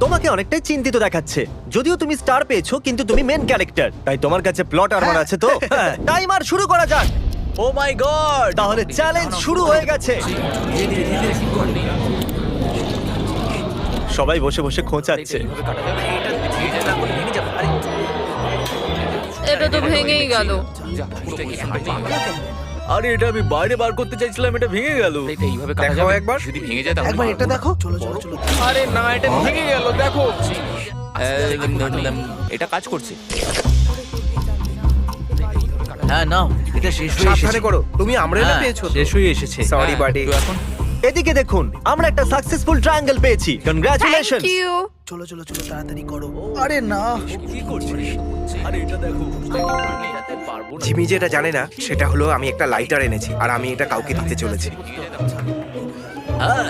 তোমাকে অনেকটাই চিন্তিত দেখাচ্ছে যদিও তুমি স্টার পেয়েছ কিন্তু তুমি মেন ক্যারেক্টার তাই তোমার কাছে প্লট আর্মার আছে তো টাইমার শুরু করা যাক ও মাই গড তাহলে চ্যালেঞ্জ শুরু হয়ে গেছে সবাই বসে বসে খোঁচাচ্ছে এটা তো ভেঙেই গেল আরে এটা আমি বাইরে বার করতে চাইছিলাম এটা ভেঙে গেল। এটা এইভাবে কাটা দেখাও যাবে। একবার। যদি ভেঙে যায় তাহলে একবার এটা না। দেখো। চলো চলো চলো। আরে না এটা ভেঙে গেল দেখো। এটা কাজ করছে। হ্যাঁ নাও এটা শেষ হয়ে সাবধানে এসেছে। করো। তুমি আমরেলা হ্যাঁ, পেয়েছ শেষ হয়ে এসেছে। সরি হ্যাঁ, বাডি তো এখন। এদিকে দেখুন আমরা একটা সাকসেসফুল ট্রায়াঙ্গেল পেয়েছি। কনগ্রাচুলেশন থ্যাংক ইউ চলো চলো চলো তাড়াতাড়ি করো। আরে না। কি করছিস? আরে এটা দেখো। না জিমি যেটা জানে না সেটা হলো আমি একটা লাইটার এনেছি আর আমি এটা কাউকে দিতে চলেছি। হ্যাঁ